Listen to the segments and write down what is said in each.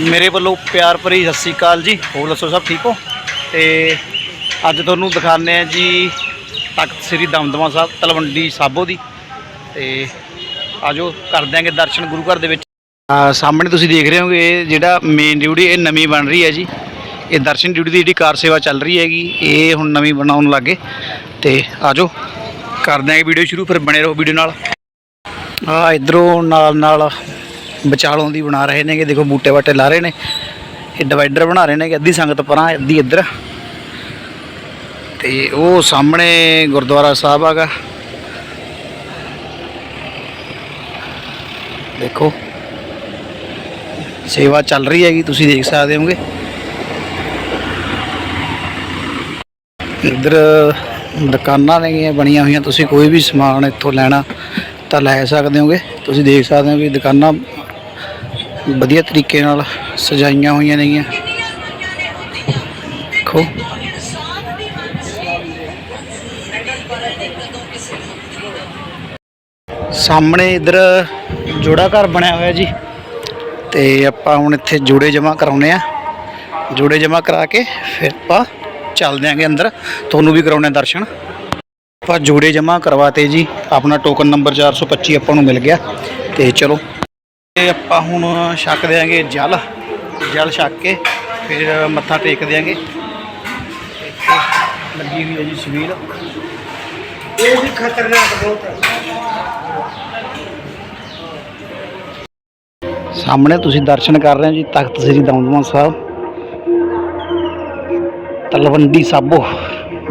ਮੇਰੇ ਵੱਲੋਂ ਪਿਆਰ ਭਰੀ ਸਤਿ ਸ੍ਰੀ ਅਕਾਲ ਜੀ। ਹੋਰ ਦੱਸੋ ਸਭ ਠੀਕ ਹੋ? ਤੇ ਅੱਜ ਤੁਹਾਨੂੰ ਦਿਖਾਉਂਦੇ ਆ ਜੀ ਤਖਤ ਸ੍ਰੀ ਦਮਦਮਾ ਸਾਹਿਬ, ਤਲਵੰਡੀ ਸਾਬੋ ਦੀ। ਤੇ ਆਜੋ ਕਰ ਦਿਆਂਗੇ ਦਰਸ਼ਨ ਗੁਰੂ ਘਰ ਦੇ ਵਿੱਚ। ਸਾਹਮਣੇ ਤੁਸੀਂ ਦੇਖ ਰਹੇ ਹੋਗੇ, ਇਹ ਜਿਹੜਾ ਮੇਨ ਡਿਊਟੀ ਇਹ ਨਵੀਂ ਬਣ ਰਹੀ ਹੈ ਜੀ। ਇਹ ਦਰਸ਼ਨ ਡਿਊਟੀ ਦੀ ਜਿਹੜੀ ਕਾਰ ਸੇਵਾ ਚੱਲ ਰਹੀ ਹੈਗੀ, ਇਹ ਹੁਣ ਨਵੀਂ ਬਣਾਉਣ ਲੱਗੇ। ਤੇ ਆਜੋ ਕਰ ਦਿਆਂਗੇ ਵੀਡੀਓ ਸ਼ੁਰੂ, ਫਿਰ ਬਣੇ ਰਹੋ ਵੀਡੀਓ ਨਾਲ। ਆ, ਇਧਰੋਂ ਨਾਲ ਨਾਲ ਵਿਚਾਲੋਂ ਦੀ ਬਣਾ ਰਹੇ ਨੇਗੇ, ਦੇਖੋ ਬੂਟੇ ਬਾਟੇ ਲਾ ਰਹੇ ਨੇ। ਇਹ ਡਿਵਾਈਡਰ ਬਣਾ ਰਹੇ ਨੇਗੇ, ਅੱਧੀ ਸੰਗਤ ਪਰਾਂ, ਅੱਧੀ ਇੱਧਰ। ਤੇ ਉਹ ਸਾਹਮਣੇ ਗੁਰਦੁਆਰਾ ਸਾਹਿਬ ਆਗਾ ਦੇਖੋ, ਸੇਵਾ ਚੱਲ ਰਹੀ ਹੈਗੀ, ਤੁਸੀਂ ਦੇਖ ਸਕਦੇ ਹੋਗੇ ਇੱਧਰ ਦੁਕਾਨਾਂ ਨੇਗੀਆਂ ਬਣੀਆਂ ਹੋਈਆਂ, ਤੁਸੀਂ ਕੋਈ ਵੀ ਸਮਾਨ ਇੱਥੋਂ ਲੈਣਾ ਤਾਂ ਲੈ ਸਕਦੇ ਹੋਗੇ ਤੁਸੀਂ ਦੇਖ ਸਕਦੇ ਹੋ ਵੀ ਦੁਕਾਨਾਂ ਵਧੀਆ ਤਰੀਕੇ ਨਾਲ ਸਜਾਈਆਂ ਹੋਈਆਂ ਨੇਗੀਆਂ। ਦੇਖੋ। ਸਾਹਮਣੇ ਇੱਧਰ ਜੋੜਾ ਘਰ ਬਣਿਆ ਹੋਇਆ ਜੀ। ਤੇ ਆਪਾਂ ਹੁਣ ਇੱਥੇ ਜੋੜੇ ਜਮ੍ਹਾਂ ਕਰਾਉਨੇ ਆ ਜੋੜੇ ਜਮ੍ਹਾਂ ਕਰਾ ਕੇ ਫਿਰ ਆਪਾਂ ਚੱਲਦੇ ਆਂਗੇ ਅੰਦਰ। ਤੁਹਾਨੂੰ ਵੀ ਕਰਾਉਣੇ ਦਰਸ਼ਨ। ਆਪਾਂ ਜੋੜੇ ਜਮ੍ਹਾਂ ਕਰਵਾਤੇ ਜੀ। ਆਪਣਾ ਟੋਕਨ ਨੰਬਰ 425 ਆਪਾਂ ਨੂੰ ਮਿਲ ਗਿਆ। ਤੇ ਚਲੋ। ਤੇ ਆਪਾਂ ਹੁਣ ਛਕ ਦਿਆਂਗੇ ਜਲ ਜਲ ਛੱਕ ਕੇ ਫਿਰ ਮੱਥਾ ਟੇਕ ਦਿਆਂਗੇ। ਲੱਗੀ ਹੋਈ ਹੈ ਜੀ ਛਬੀਲ ਇਹ ਵੀ ਖਤਰਨਾਕ ਬਹੁਤ ਹੈ। ਸਾਹਮਣੇ ਤੁਸੀਂ ਦਰਸ਼ਨ ਕਰ ਰਹੇ ਹੋ ਜੀ ਤਖਤ ਸ੍ਰੀ ਦਮਦਮਾ ਸਾਹਿਬ। ਤਲਵੰਡੀ ਸਾਬੋ।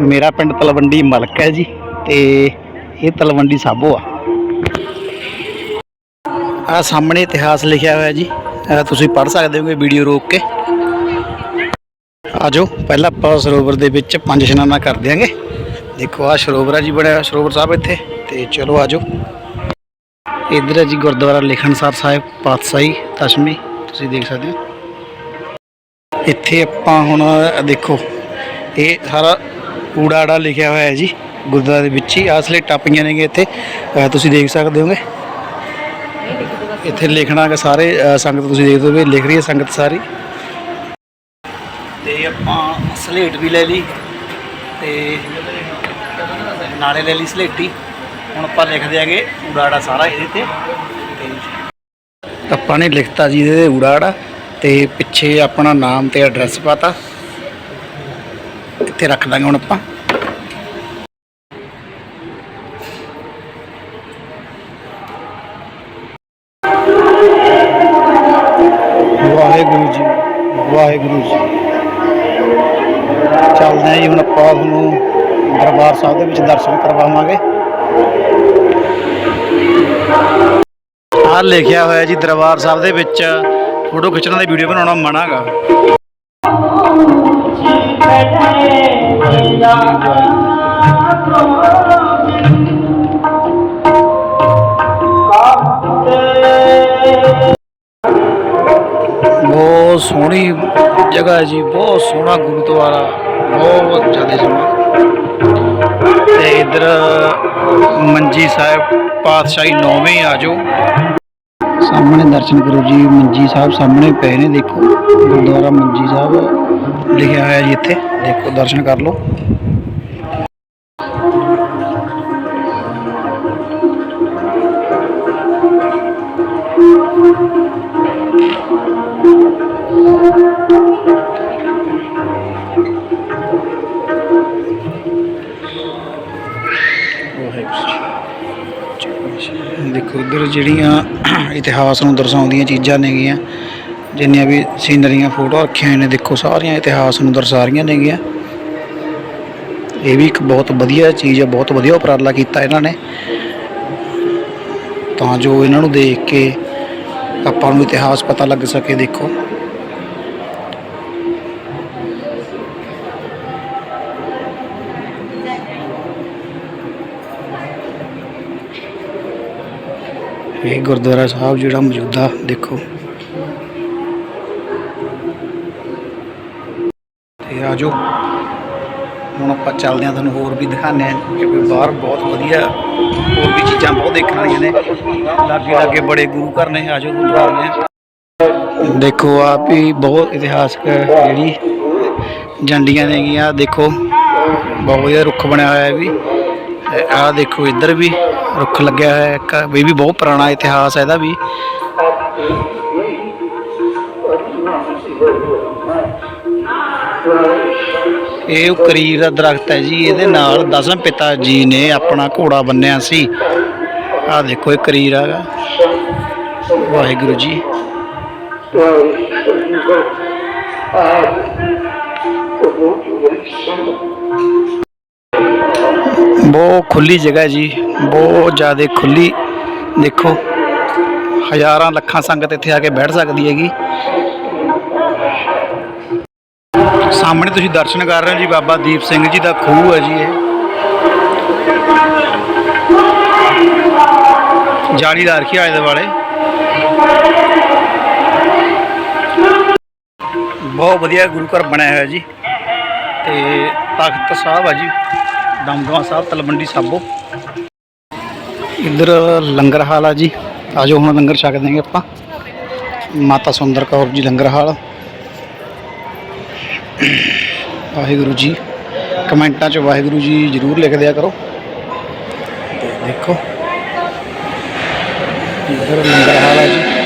ਮੇਰਾ ਪਿੰਡ ਤਲਵੰਡੀ ਮਲਕ ਹੈ ਜੀ ਤੇ ਇਹ ਤਲਵੰਡੀ ਸਾਬੋ ਆ। ਆ ਸਾਹਮਣੇ ਇਤਿਹਾਸ ਲਿਖਿਆ ਹੋਇਆ ਜੀ। ਤੁਸੀਂ ਪੜ੍ਹ ਸਕਦੇ ਹੋਗੇ ਵੀਡੀਓ ਰੋਕ ਕੇ। ਆਜੋ, ਪਹਿਲਾਂ ਆਪਾਂ ਸਰੋਵਰ ਦੇ ਵਿੱਚ ਪੰਜ ਇਸ਼ਨਾਨਾ ਕਰ ਦਿਆਂਗੇ। ਦੇਖੋ ਆ ਸਰੋਵਰ ਆ ਜੀ ਬਣਿਆ ਹੋਇਆ, ਸਰੋਵਰ ਸਾਹਿਬ ਇੱਥੇ। ਤੇ ਚਲੋ ਆਜੋ। ਇੱਧਰ ਹੈ ਜੀ ਗੁਰਦੁਆਰਾ ਲਿਖਣਸਰ ਸਾਹਿਬ, ਪਾਤਸ਼ਾਹੀ, ਦਸ਼ਮੀ, ਤੁਸੀਂ ਦੇਖ ਸਕਦੇ ਹੋ। ਇੱਥੇ ਆਪਾਂ ਹੁਣ ਦੇਖੋ, ਇਹ ਸਾਰਾ ਊੜਾ ਆੜਾ ਲਿਖਿਆ ਹੋਇਆ ਹੈ ਜੀ। ਗੁਰਦੁਆਰੇ ਦੇ ਵਿੱਚ ਹੀ, ਆਹ ਟੱਪੀਆਂ ਨੇਗੇ ਇੱਥੇ। ਤੁਸੀਂ ਦੇਖ ਸਕਦੇ ਹੋਗੇ। ਇੱਥੇ ਲਿਖਣਾ ਕਿ ਸਾਰੇ ਸੰਗਤ ਤੁਸੀਂ ਦੇਖਦੇ ਹੋਗੇ ਲਿਖ ਰਹੀ ਹੈ ਸੰਗਤ ਸਾਰੀ। ਤੇ ਆਪਾਂ ਸਲੇਟ ਵੀ ਲੈ ਲਈ ਤੇ ਨਾਲੇ ਲੈ ਲਈ ਸਲੇਟੀ। ਹੁਣ ਆਪਾਂ ਲਿਖ ਦਿਆਂਗੇ ਊੜਾੜਾ ਸਾਰਾ ਇਹਦੇ ਤੇ। ਆਪਾਂ ਨੇ ਲਿਖਤਾ ਜੀ ਇਹਦੇ ਤੇ ਊੜਾੜਾ ਤੇ ਪਿੱਛੇ ਆਪਣਾ ਨਾਮ ਤੇ ਐਡਰੈਸ ਪਾਤਾ। ਇੱਥੇ ਰੱਖ ਦਾਂਗੇ ਹੁਣ ਆਪਾਂ। ਚੱਲਦੇ ਹਾਂ ਜੀ, ਹੁਣ ਆਪਾਂ ਤੁਹਾਨੂੰ ਦਰਬਾਰ ਸਾਹਿਬ ਦੇ ਵਿੱਚ ਦਰਸ਼ਨ ਕਰਵਾਵਾਂਗੇ। ਆਹ ਲਿਖਿਆ ਹੋਇਆ ਜੀ ਦਰਬਾਰ ਸਾਹਿਬ ਦੇ ਵਿੱਚ, ਫੋਟੋ ਖਿੱਚਣ ਦੀ ਵੀਡੀਓ ਬਣਾਉਣਾ ਮਨਾਗਾ ਬਹੁਤ ਸੋਹਣੀ ਜਗ੍ਹਾ ਹੈ ਜੀ, ਬਹੁਤ ਸੋਹਣਾ ਗੁਰਦੁਆਰਾ, ਬਹੁਤ ਜ਼ਿਆਦਾ ਸੋਹਣਾ। ਤੇ ਇਧਰ ਮੰਜੀ ਸਾਹਿਬ, ਪਾਤਸ਼ਾਹੀ ਨੌਵੇਂ ਆ ਜਾਓ। ਸਾਹਮਣੇ ਦਰਸ਼ਨ ਕਰੋ ਜੀ, ਮੰਜੀ ਸਾਹਿਬ ਸਾਹਮਣੇ ਪਏ ਨੇ, ਦੇਖੋ। ਗੁਰਦੁਆਰਾ ਮੰਜੀ ਸਾਹਿਬ ਲਿਖਿਆ ਹੋਇਆ ਜੀ ਇੱਥੇ, ਦੇਖੋ, ਦਰਸ਼ਨ ਕਰ ਲਓ। ਦੇਖੋ ਇੱਧਰ ਜਿਹੜੀਆਂ ਇਤਿਹਾਸ ਨੂੰ ਦਰਸਾਉਂਦੀਆਂ ਚੀਜ਼ਾਂ ਨੇਗੀਆਂ, ਜਿੰਨੀਆਂ ਵੀ ਸੀਨਰੀਆਂ ਫੋਟੋ ਰੱਖੀਆਂ ਨੇ, ਦੇਖੋ, ਸਾਰੀਆਂ ਇਤਿਹਾਸ ਨੂੰ ਦਰਸਾ ਰਹੀਆਂ ਨੇਗੀਆਂ। ਇਹ ਵੀ ਇੱਕ ਬਹੁਤ ਵਧੀਆ ਚੀਜ਼ ਹੈ ਬਹੁਤ ਵਧੀਆ ਉਪਰਾਲਾ ਕੀਤਾ ਇਹਨਾਂ ਨੇ। ਤਾਂ ਜੋ ਇਹਨਾਂ ਨੂੰ ਦੇਖ ਕੇ ਆਪਾਂ ਨੂੰ ਇਤਿਹਾਸ ਪਤਾ ਲੱਗ ਸਕੇ, ਦੇਖੋ। ਇਹ ਗੁਰਦੁਆਰਾ ਸਾਹਿਬ ਜਿਹੜਾ ਮੌਜੂਦਾ, ਦੇਖੋ। ਤੇ ਆਜੋ ਹੁਣ ਆਪਾਂ ਚੱਲਦੇ ਹਾਂ, ਤੁਹਾਨੂੰ ਹੋਰ ਵੀ ਦਿਖਾਉਂਦੇ ਹਾਂ ਕਿਉਂਕਿ ਬਾਹਰ ਬਹੁਤ ਵਧੀਆ ਹੋਰ ਵੀ ਚੀਜ਼ਾਂ ਬਹੁਤ ਦੇਖਣ ਵਾਲੀਆਂ ਨੇ। ਲਾਗੇ ਲਾਗੇ ਬੜੇ ਗੁਰੂ ਘਰ ਨੇ ਆਜੋ ਤੁਹਾਨੂੰ ਦਿਖਾਉਂਦੇ ਹਾਂ ਦੇਖੋ, ਆਪ ਵੀ ਬਹੁਤ ਇਤਿਹਾਸਕ ਜਿਹੜੀ ਜੰਡੀਆਂ ਨੇਗੀਆਂ ਦੇਖੋ। ਬਹੁਤ ਵਧੀਆ ਰੁੱਖ ਬਣਿਆ ਹੋਇਆ ਹੈ ਵੀ ਆਹ ਦੇਖੋ ਇੱਧਰ ਵੀ। ਰੁੱਖ ਲੱਗਿਆ ਹੋਇਆ ਹੈ, ਇੱਕ ਇਹ ਵੀ ਬਹੁਤ ਪੁਰਾਣਾ ਇਤਿਹਾਸ ਹੈ ਇਹਦਾ ਵੀ। ਇਹ ਕਰੀਰ ਦਾ ਦਰਖਤ ਹੈ ਜੀ, ਇਹਦੇ ਨਾਲ ਦਸਮ ਪਿਤਾ ਜੀ ਨੇ ਆਪਣਾ ਘੋੜਾ ਬੰਨਿਆ ਸੀ। ਆਹ ਦੇਖੋ ਇਹ ਕਰੀਰ ਹੈਗਾ। ਵਾਹਿਗੁਰੂ ਜੀ। ਬਹੁਤ ਖੁੱਲੀ ਜਗ੍ਹਾ ਜੀ, ਬਹੁਤ ਜ਼ਿਆਦਾ ਖੁੱਲੀ ਦੇਖੋ, ਹਜ਼ਾਰਾਂ ਲੱਖਾਂ ਸੰਗਤ ਇੱਥੇ ਆ ਕੇ ਬੈਠ ਸਕਦੀ ਹੈਗੀ। ਸਾਹਮਣੇ ਤੁਸੀਂ ਦਰਸ਼ਨ ਕਰ ਰਹੇ ਹੋ ਜੀ, ਬਾਬਾ ਦੀਪ ਸਿੰਘ ਜੀ ਦਾ ਖੂਹ ਹੈ ਜੀ ਇਹ। ਜਾਲੀਦਾਰ ਕੀ ਆਏ ਦੇ ਵਾਲੇ। ਬਹੁਤ ਵਧੀਆ ਗੁਰੂ ਘਰ ਬਣਿਆ ਹੋਇਆ ਜੀ। ਤੇ ਤਖਤ ਸਾਹਿਬ ਆ ਜੀ। ਦਮਦਮਾ ਸਾਹਿਬ, ਤਲਵੰਡੀ ਸਾਬੋ। ਇੱਧਰ ਲੰਗਰ ਹਾਲ ਆ ਜੀ। ਆਜੋ ਹੁਣ ਲੰਗਰ ਛਕ ਦੇਂਗੇ ਆਪਾਂ। ਮਾਤਾ ਸੁੰਦਰ ਕੌਰ ਜੀ ਲੰਗਰ ਹਾਲ। ਵਾਹਿਗੁਰੂ ਜੀ। ਕਮੈਂਟਾਂ 'ਚ ਵਾਹਿਗੁਰੂ ਜੀ ਜ਼ਰੂਰ ਲਿਖ ਦਿਆ ਕਰੋ। ਦੇਖੋ। ਇੱਧਰ ਲੰਗਰ ਹਾਲ ਆ ਜੀ।